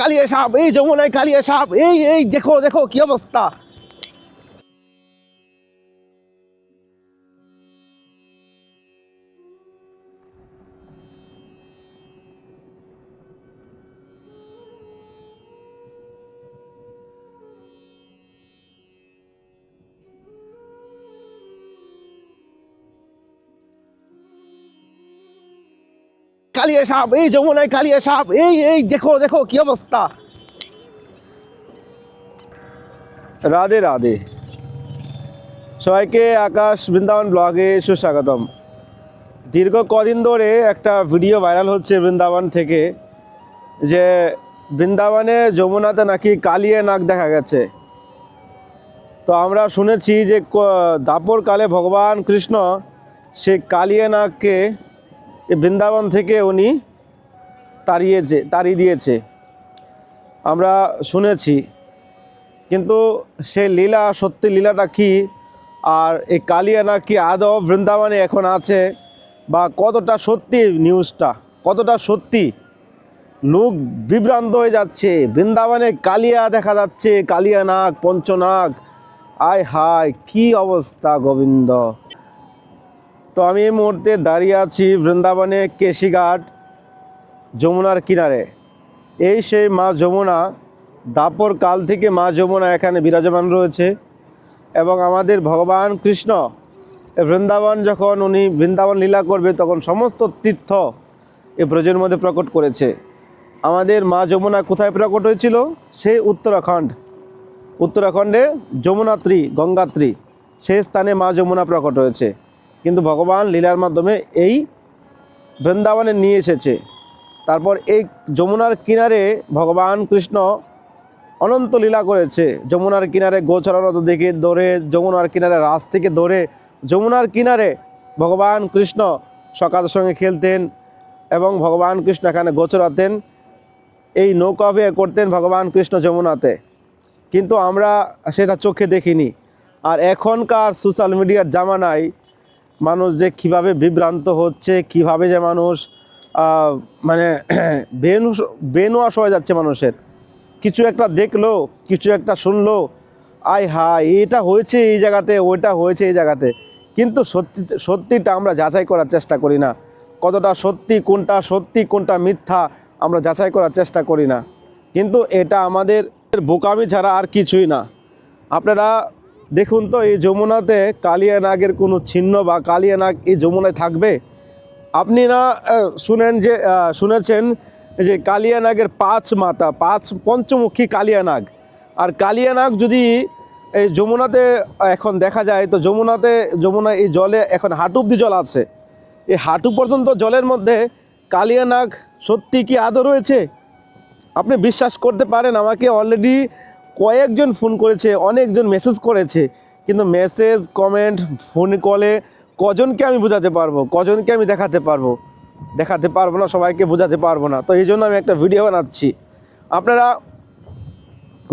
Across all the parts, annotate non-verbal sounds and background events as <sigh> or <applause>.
কালিয়া সাপ এই যমুনায় কালিয়া সাপ এই এই দেখো দেখো কি অবস্থা? কালিয়া সাপ, এই যমুনায় কালিয়া সাপ, এই এই, দেখো দেখো কি অবস্থা। রাধে রাধে। সবাইকে আকাশ বৃন্দাবন ব্লগে সুস্বাগতম। দীর্ঘ কদিন ধরে একটা ভিডিও ভাইরাল হচ্ছে বৃন্দাবন থেকে, যে বৃন্দাবনে যমুনাতে নাকি কালিয়ে নাক দেখা গেছে। তো আমরা শুনেছি যে ক- দাপরকালে ভগবান কৃষ্ণ সে কালিয়ে এই বৃন্দাবন থেকে উনি তাড়িয়েছে তাড়িয়ে দিয়েছে। আমরা শুনেছি, কিন্তু সেই লীলা, সত্যি লীলাটা কি? আর এই কালিয়ানা কি আদৌ বৃন্দাবনে এখন আছে? বা কতটা সত্যি নিউজটা কতটা সত্যি? লোক বিভ্রান্ত হয়ে যাচ্ছে। বৃন্দাবনে কালিয়া দেখা যাচ্ছে কালিয়া নাগ পঞ্চনাগ। আয় হায়, কি অবস্থা গোবিন্দ! তো আমি এই মুহূর্তে দাঁড়িয়ে আছি বৃন্দাবনে কেশিঘাট যমুনার কিনারে। এই সেই মা যমুনা, দাপর কাল থেকে মা যমুনা এখানে বিরাজমান রয়েছে এবং আমাদের ভগবান কৃষ্ণ বৃন্দাবন যখন উনি বৃন্দাবন লীলা করবে তখন সমস্ত তীর্থ এ ব্রজের মধ্যে প্রকট করেছে। আমাদের মা যমুনা কোথায় প্রকট হয়েছিল? সেই উত্তরাখণ্ড। উত্তরাখণ্ডে যমুনাত্রী, গঙ্গাত্রী, সেই স্থানে মা যমুনা প্রকট হয়েছে। কিন্তু ভগবান লীলার মাধ্যমে এই বৃন্দাবনে নিয়ে এসেছে। তারপর এই যমুনার কিনারে ভগবান কৃষ্ণ অনন্ত লীলা করেছে। যমুনার কিনারে গোচরণত দেখে ধরে যমুনার কিনারে রাস থেকে ধরে যমুনার কিনারে ভগবান কৃষ্ণ সকালের সঙ্গে খেলতেন এবং ভগবান কৃষ্ণ এখানে গোচরাতেন, এই নৌকা বিয়ে করতেন ভগবান কৃষ্ণ যমুনাতে। কিন্তু আমরা সেটা চোখে দেখিনি। আর এখনকার সোশ্যাল মিডিয়ার জামানায় মানুষ যে কীভাবে বিভ্রান্ত হচ্ছে, কীভাবে যে মানুষ মানে <clears throat> বেনু, বেনুয়াশ হয়ে যাচ্ছে মানুষের। কিছু একটা দেখল, কিছু একটা শুনলো, আয় হায়, এটা হয়েছে এই জায়গাতে, ওইটা হয়েছে এই জায়গাতে। কিন্তু সত্যি, সত্যিটা আমরা যাচাই করার চেষ্টা করি না। কতটা সত্যি, কোনটা সত্যি, কোনটা মিথ্যা, আমরা যাচাই করার চেষ্টা করি না। কিন্তু এটা আমাদের বোকামি ছাড়া আর কিছুই না। আপনারা দেখুন তো, এই যমুনাতে কালিয়া নাগের কোনো চিহ্ন বা কালিয়া নাগ এই যমুনায় থাকবে? আপনি না শুনেন যে শুনেছেন যে কালিয়া নাগের পাঁচ মাতা, পাঁচ পঞ্চমুখী কালিয়া নাগ। আর কালিয়া নাগ যদি এই যমুনাতে এখন দেখা যায়, তো যমুনাতে যমুনা এই জলে এখন হাঁটু অব্দি জল আছে। এই হাঁটু পর্যন্ত জলের মধ্যে কালিয়া নাগ সত্যি কি আদৌ রয়েছে? আপনি বিশ্বাস করতে পারেন, আমাকে অলরেডি কয়েকজন ফোন করেছে, অনেকজন মেসেজ করেছে, কিন্তু মেসেজ কমেন্ট ফোন কলে কজনকে আমি বোঝাতে পারব, কজনকে আমি দেখাতে পারব দেখাতে পারব না, সবাইকে বোঝাতে পারব না। তো এই জন্য আমি একটা ভিডিও বানাচ্ছি। আপনারা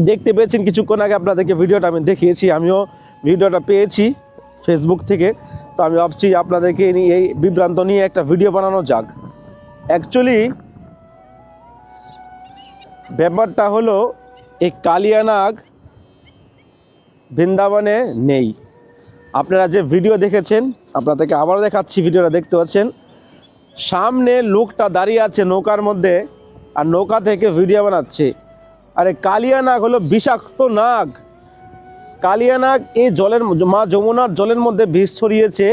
দেখতে পেয়েছেন, কিছুক্ষণ আগে আপনাদেরকে ভিডিওটা আমি দেখিয়েছি, আমিও ভিডিওটা পেয়েছি ফেসবুক থেকে। তো আমি ভাবছি আপনাদেরকে এই বিভ্রান্ত নিয়ে একটা ভিডিও বানানো যাক। অ্যাকচুয়ালি ব্যাপারটা হলো এই কালিয়ানাগ বৃন্দাবনে নেই। আপনারা যে ভিডিও দেখেছেন, আপনাদেরকে আবারও দেখাচ্ছি, ভিডিওটা দেখতে পাচ্ছেন। সামনে লোকটা দাঁড়িয়ে আছে নৌকার মধ্যে আর নৌকা থেকে ভিডিও বানাচ্ছে। আরে কালিয়া নাগ হলো বিষাক্ত নাগ। কালিয়া নাগ এই জলের মা যমুনার জলের মধ্যে বিষ ছড়িয়েছে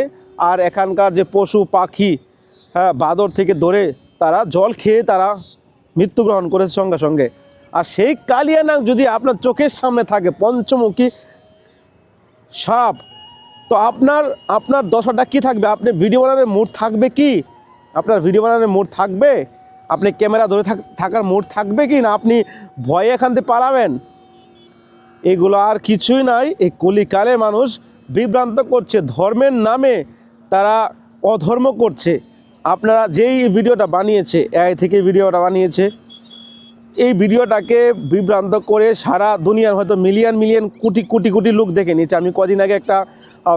আর এখানকার যে পশু, পাখি হ্যাঁ বাদর থেকে ধরে তারা জল খেয়ে তারা মৃত্যুগ্রহণ করেছে সঙ্গে সঙ্গে। আর সেই কালিয়া নাগ যদি আপনার চোখের সামনে থাকে, পঞ্চমুখী সাপ, তো আপনার আপনার দশাটা কি থাকবে? আপনি ভিডিও বানানোর মুড থাকবে কি? আপনার ভিডিও বানানোর মুড থাকবে? আপনি ক্যামেরা ধরে থাক- থাকার মুড থাকবে কি না? আপনি ভয়ে এখান থেকে পালাবেন। এগুলো আর কিছুই নাই। এই কলিকালে মানুষ বিভ্রান্ত করছে। ধর্মের নামে তারা অধর্ম করছে। আপনারা যেই ভিডিওটা বানিয়েছে, এআই থেকে ভিডিওটা বানিয়েছে এই ভিডিওটাকে বিভ্রান্ত করে সারা দুনিয়ার হয়তো মিলিয়ন মিলিয়ন কোটি কোটি কোটি লোক দেখে নিয়েছে। আমি কদিন আগে একটা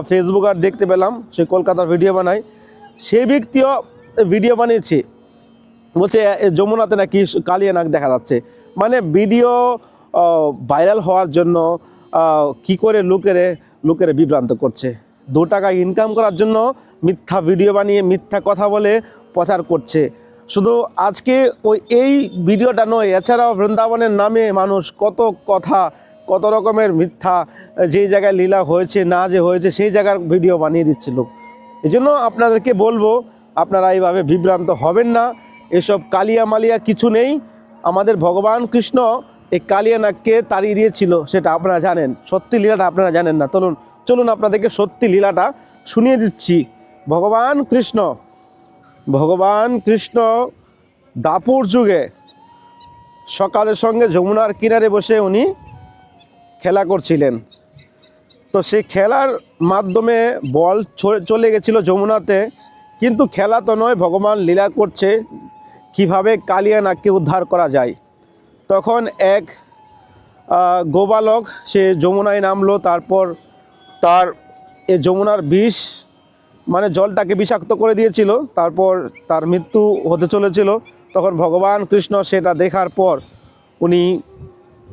ফেসবুক আর দেখতে পেলাম, সে কলকাতার ভিডিও বানায়। সেই ব্যক্তিও ভিডিও বানিয়েছে। বলছে যমুনাতে নাকি কালিয়া নাক দেখা যাচ্ছে। মানে ভিডিও ভাইরাল হওয়ার জন্য কি করে লোকেরে লোকেরে বিভ্রান্ত করছে। দু টাকা ইনকাম করার জন্য মিথ্যা ভিডিও বানিয়ে মিথ্যা কথা বলে প্রচার করছে। শুধু আজকে ওই এই ভিডিওটা নয়, এছাড়াও বৃন্দাবনের নামে মানুষ কত কথা, কত রকমের মিথ্যা যেই জায়গায় লীলা হয়েছে, না যে হয়েছে, সেই জায়গার ভিডিও বানিয়ে দিচ্ছে লোক। এই জন্য আপনাদেরকে বলব, আপনারা এইভাবে বিভ্রান্ত হবেন না। এসব কালিয়া মালিয়া কিছু নেই। আমাদের ভগবান কৃষ্ণ এই কালিয়া নাগকে তাড়িয়ে দিয়েছিল, সেটা আপনারা জানেন। সত্যি লীলাটা আপনারা জানেন না। চলুন চলুন আপনাদেরকে সত্যি লীলাটা শুনিয়ে দিচ্ছি। ভগবান কৃষ্ণ। ভগবান কৃষ্ণ দাপুর যুগে সকালের সঙ্গে যমুনার কিনারে বসে উনি খেলা করছিলেন। তো সেই খেলার মাধ্যমে বল চলে গেছিল যমুনাতে, কিন্তু খেলা তো নয়, ভগবান লীলা করছে কীভাবে কালিয়া নাগকে উদ্ধার করা যায়। তখন এক গোবালক সে যমুনায় নামলো, তারপর তার এ যমুনার বিষ মানে জলটাকে বিষাক্ত করে দিয়েছিল, তারপর তার মৃত্যু হতে চলেছিল। তখন ভগবান কৃষ্ণ সেটা দেখার পর উনি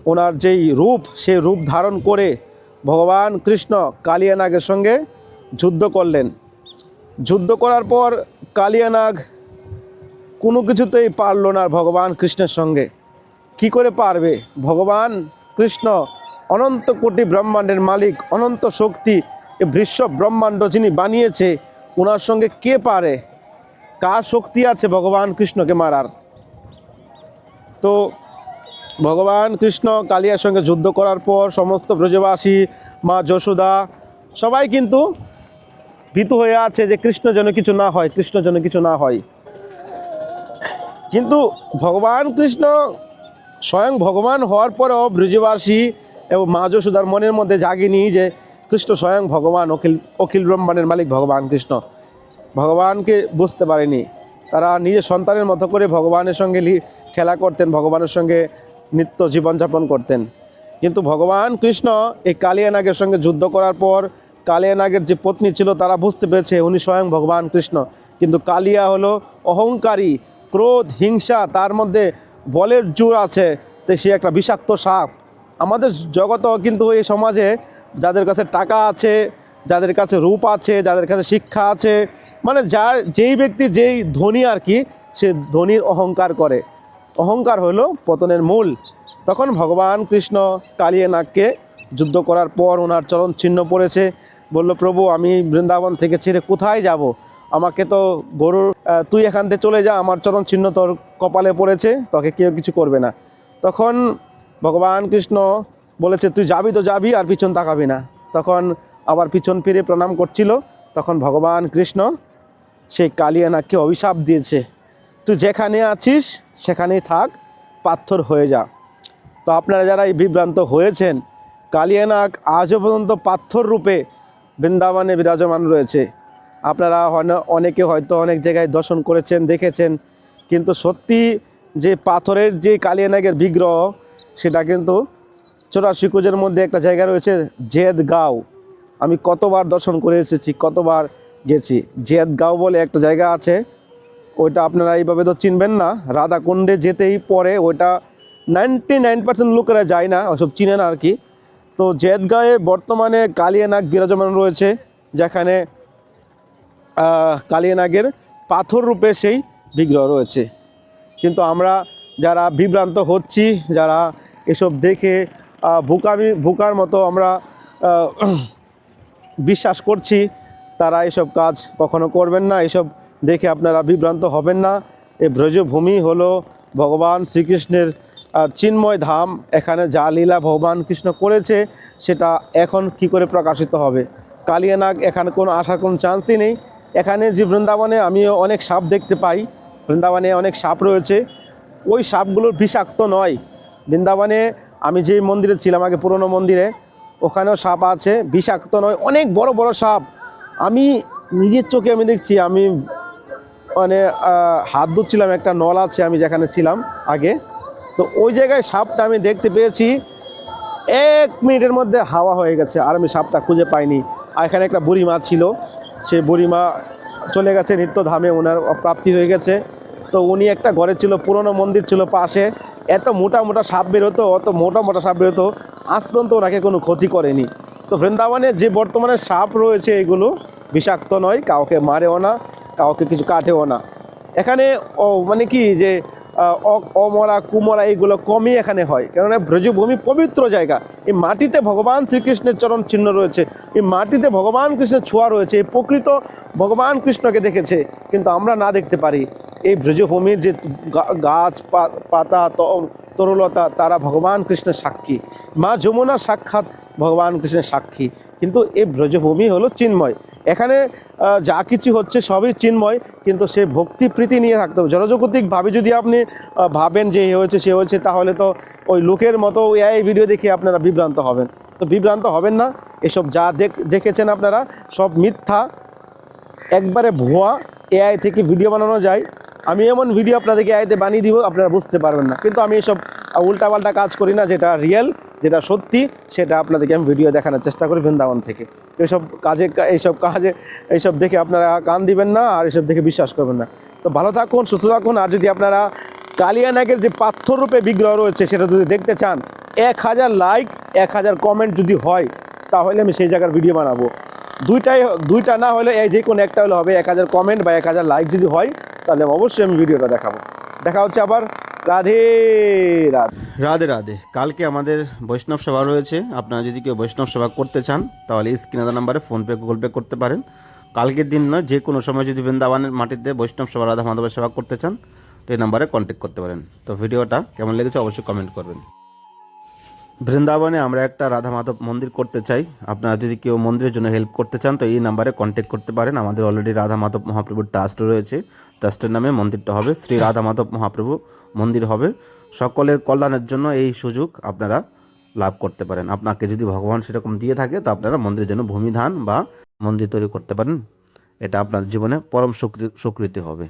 ওনার যেই রূপ সেই রূপ ধারণ করে ভগবান কৃষ্ণ কালিয়ানাগের সঙ্গে যুদ্ধ করলেন। যুদ্ধ করার পর কালিয়ানাগ কোনো কিছুতেই পারল না ভগবান কৃষ্ণের সঙ্গে। কি করে পারবে? ভগবান কৃষ্ণ অনন্ত কোটি ব্রহ্মাণ্ডের মালিক, অনন্ত শক্তি বিশ্ব ব্রহ্মাণ্ড যিনি বানিয়েছে ওনার সঙ্গে কে পারে? কার শক্তি আছে ভগবান কৃষ্ণকে মারার? তো ভগবান কৃষ্ণ কালিয়ার সঙ্গে যুদ্ধ করার পর সমস্ত ব্রজবাসী, মা যশোদা, সবাই কিন্তু ভীতু হয়ে আছে যে কৃষ্ণ যেন কিছু না হয়, কৃষ্ণ যেন কিছু না হয়। কিন্তু ভগবান কৃষ্ণ স্বয়ং ভগবান হওয়ার পরেও ব্রজবাসী এবং মা যশোদার মনের মধ্যে জাগিনি যে কৃষ্ণ স্বয়ং ভগবান, অখিল অখিল ব্রহ্মাণ্ডের মালিক ভগবান কৃষ্ণ। ভগবানকে বুঝতে পারেনি। তারা নিজের সন্তানের মতো করে ভগবানের সঙ্গে খেলা করতেন, ভগবানের সঙ্গে নিত্য জীবনযাপন করতেন। কিন্তু ভগবান কৃষ্ণ এই কালিয়ানাগের সঙ্গে যুদ্ধ করার পর কালিয়ানাগের যে পত্নী ছিল, তারা বুঝতে পেরেছে উনি স্বয়ং ভগবান কৃষ্ণ। কিন্তু কালিয়া হলো অহংকারী, ক্রোধ, হিংসা, তার মধ্যে বলের জোর আছে। তো সে একটা বিষাক্ত সাপ। আমাদের জগতও কিন্তু এই সমাজে যাদের কাছে টাকা আছে, যাদের কাছে রূপ আছে, যাদের কাছে শিক্ষা আছে মানে যার, যেই ব্যক্তি যেই ধনী আর কি, সে ধনীর অহংকার করে। অহংকার হলো পতনের মূল। তখন ভগবান কৃষ্ণ কালিয়ে নাগকে যুদ্ধ করার পর ওনার চরণ চিহ্ন পড়েছে। বলল, প্রভু, আমি বৃন্দাবন থেকে ছেড়ে কোথায় যাব? আমাকে তো গরুর তুই এখান থেকে চলে যা, আমার চরণ চিহ্ন তোর কপালে পড়েছে, তোকে কেউ কিছু করবে না। তখন ভগবান কৃষ্ণ বলেছে, তুই যাবি তো যাবি আর পিছন তাকাবি না। তখন আবার পিছন ফিরে প্রণাম করছিল। তখন ভগবান কৃষ্ণ সেই কালিয়ানাগকে অভিশাপ দিয়েছে। তুই যেখানে আছিস, সেখানেই থাক, পাথর হয়ে যা। তো আপনারা যারা এই বিভ্রান্ত হয়েছেন কালিয়ানাগ আজও পর্যন্ত পাথর রূপে বৃন্দাবনে বিরাজমান রয়েছে। আপনারা অনেকে হয়তো অনেক জায়গায় দর্শন করেছেন, দেখেছেন, কিন্তু সত্যি যে পাথরের যে কালিয়ানাগের বিগ্রহ, সেটা কিন্তু চৌরাশি কুজের মধ্যে একটা জায়গা রয়েছে জেদ গাঁও আমি কতবার দর্শন করে এসেছি, কতবার গেছি। জেদ গাঁও বলে একটা জায়গা আছে, ওইটা আপনারা এইভাবে তো চিনবেন না। রাধাকুণ্ডে যেতেই পরে ওইটা নাইনটি নাইন পার্সেন্ট লোকেরা যায় না, ওসব চিনে না আর কি। তো জেদগাঁয়ে বর্তমানে কালিয়ানাগ বিরাজমান রয়েছে, যেখানে কালিয়ানাগের পাথর রূপে সেই বিগ্রহ রয়েছে। কিন্তু আমরা যারা বিভ্রান্ত হচ্ছি, যারা এসব দেখে আহ, বোকামি বোকার মতো আমরা বিশ্বাস করছি তারা এসব কাজ কখনো করবেন না এসব দেখে আপনারা বিভ্রান্ত হবেন না। এই ব্রজভূমি হলো ভগবান শ্রীকৃষ্ণের চিন্ময় ধাম এখানে যা লীলা ভগবান কৃষ্ণ করেছে সেটা এখন কি করে প্রকাশিত হবে? কালিয়ানাগ এখানে কোনো আসার কোনো চান্সই নেই। এখানে যে বৃন্দাবনে আমিও অনেক সাপ দেখতে পাই বৃন্দাবনে অনেক সাপ রয়েছে। ওই সাপগুলোর বিষাক্ত নয়। বৃন্দাবনে আমি যে মন্দিরে ছিলাম, আগে পুরনো মন্দিরে, ওখানেও সাপ আছে, বিষাক্ত নয়, অনেক বড় বড় সাপ। আমি নিজের চোখে আমি দেখছি, আমি মানে হাত ধুচ্ছিলাম, একটা নল আছে, আমি যেখানে ছিলাম আগে। তো ওই জায়গায় সাপটা আমি দেখতে পেয়েছি, এক মিনিটের মধ্যে হাওয়া হয়ে গেছে, আর আমি সাপটা খুঁজে পাইনি। আর এখানে একটা বুড়িমা ছিল, সেই বুড়িমা চলে গেছে নিত্যধামে, ওনার প্রাপ্তি হয়ে গেছে। তো উনি একটা ঘরে ছিল, পুরনো মন্দির ছিল পাশে। এত মোটা মোটা সাপ বেরোতো অত মোটা মোটা সাপ বেরোতো আজ পর্যন্ত ওনাকে কোনো ক্ষতি করেনি। তো বৃন্দাবনে যে বর্তমানে সাপ রয়েছে এগুলো, বিষাক্ত নয়, কাউকে মারেও না, কাউকে কিছু কাটেও না। এখানে ও মানে কি যে অমরা, কুমরা এইগুলো কমই এখানে হয়। কেননা ব্রজভূমি পবিত্র জায়গা। এই মাটিতে ভগবান শ্রীকৃষ্ণের চরণ চিহ্ন রয়েছে। এই মাটিতে ভগবান কৃষ্ণের ছোঁয়া রয়েছে। এই প্রকৃত ভগবান কৃষ্ণকে দেখেছে, কিন্তু আমরা না দেখতে পারি। এই ব্রজভূমির যে গাছ পাতা তরলতা, তারা ভগবান কৃষ্ণের সাক্ষী। মা যমুনা সাক্ষাৎ ভগবান কৃষ্ণের সাক্ষী। কিন্তু এই ব্রজভূমি হলো চিন্ময়। এখানে যা কিছু হচ্ছে সবই চিন্ময়, কিন্তু সে ভক্তি প্রীতি নিয়ে থাকতে হবে। জনজাগতিকভাবে যদি আপনি ভাবেন যে এ হয়েছে, সে হয়েছে, তাহলে তো ওই লোকের মতো এই ভিডিও দেখে আপনারা বিভ্রান্ত হবেন। তো বিভ্রান্ত হবেন না। এসব যা দেখ- দেখেছেন আপনারা, সব মিথ্যা। একবারে ভুয়া। এআই থেকে ভিডিও বানানো যায়। আমি এমন ভিডিও আপনাদেরকে আয়তে বানিয়ে দিব, আপনারা বুঝতে পারবেন না। কিন্তু আমি এসব উল্টাপাল্টা কাজ করি না, যেটা রিয়েল যেটা সত্যি, সেটা আপনাদেরকে আমি ভিডিও দেখানোর চেষ্টা করি বৃন্দাবন থেকে। এইসব কাজে এইসব কাজে এইসব দেখে আপনারা কান দিবেন না, আর এসব দেখে বিশ্বাস করবেন না। তো ভালো থাকুন, সুস্থ থাকুন, আর যদি আপনারা কালিয়ানাগের যে পাথররূপে বিগ্রহ রয়েছে, সেটা যদি দেখতে চান, এক হাজার লাইক এক হাজার কমেন্ট যদি হয়, তাহলে আমি সেই জায়গার ভিডিও বানাবো। দুইটাই, দুইটা না হলে এই যে কোনো একটা হলে হবে, এক হাজার কমেন্ট বা এক হাজার লাইক যদি হয় তাহলে অবশ্যই আমি ভিডিওটা দেখাবো। দেখা হচ্ছে আবার। রাধে রাধে। রাধে রাধে। কালকে আমাদের বৈষ্ণব সভা রয়েছে। আপনারা যদি কেউ বৈষ্ণব সভা করতে চান, তাহলে স্ক্রিনে নাম্বারে ফোনপে গুগল পে করতে পারেন। কালকের দিন নয়, যে কোনো সময় যদি বৃন্দাবনের মাটিতে বৈষ্ণব সভা, রাধা মাধবের সেবা করতে চান, তো এই নাম্বারে কন্ট্যাক্ট করতে পারেন। তো ভিডিওটা কেমন লেগেছে অবশ্যই কমেন্ট করবেন। বৃন্দাবনে আমরা একটা রাধা মাধব মন্দির করতে চাই। আপনারা যদি কেউ মন্দিরের জন্য হেল্প করতে চান, তো এই নাম্বারে কন্ট্যাক্ট করতে পারেন। আমাদের অলরেডি রাধা মাধব মহাপ্রভুর ট্রাস্ট রয়েছে ট্রাস্টের নামে মন্দিরটা হবে। শ্রী রাধা মাধব মহাপ্রভু মন্দির হবে। সকলের কল্যাণের জন্য এই সুযোগ আপনারা লাভ করতে পারেন। আপনাকে যদি ভগবান সেরকম দিয়ে থাকে, তো আপনারা মন্দিরের জন্য ভূমিধান বা মন্দির তৈরি করতে পারেন। এটা আপনার জীবনে পরম স্বীকৃতি হবে।